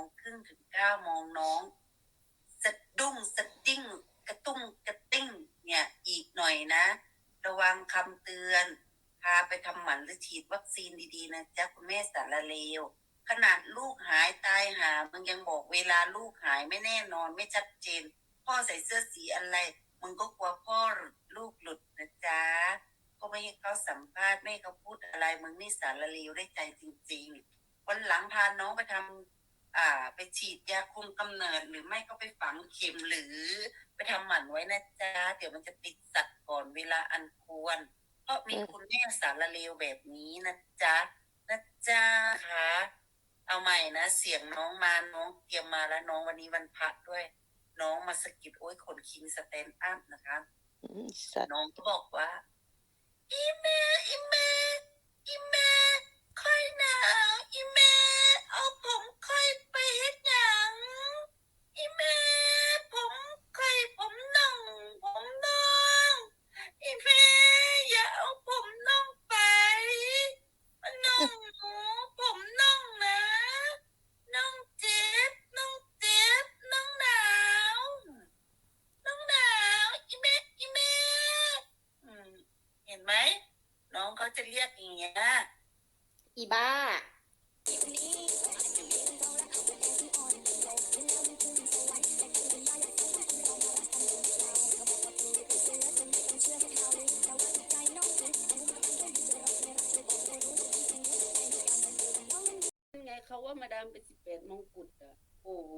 งครึ่งถึงเก้าโมงน้องสะดุ้งสะดิ้งกระตุ้งกระติ้งเนี่ยอีกหน่อยนะ ระวังคำเตือน พาไปทำหมันหรือฉีดวัคซีนดีๆนะจ๊ะคุณแม่สารเลว ขนาดลูกหายตายหามึงยังบอกเวลาลูกหายไม่แน่นอนไม่ชัดเจน พ่อใส่เสื้อสีอะไร มึงก็กลัวพ่อหลุดลูกหลุดนะจ๊ะก็ไม่ให้เขาสัมภาษณ์ไม่ให้เขาพูดอะไรมึงนี่สารเลวได้ใจจริง ๆ วันหลังพาน้องไปทำอ่า ไปฉีดยาคุมกำเนิด หรือไม่ก็ไปฝังเข็มหรือไปทำหมันไว้นะจ๊ะเดี๋ยวมันจะติดสัตว์ก่อนเวลาอันควร เพราะมีคุณแม่สารเลวแบบนี้นะจ๊ะนะจ๊ะค่ะเอาใหม่นะเสียงน้องมาน้องเตรียมมาแล้วน้องวันนี้วันพักด้วย น้องมาสะกิดโอ้ยขนคิงสแตนด์อัพนะคะอืมสัตว์น้องก็บอกว่า จะเรียกอย่างเงี้ยอีบ้า ไงเขาว่ามาดามเป็นสิบแปดมงกุฎอะ โอ้โห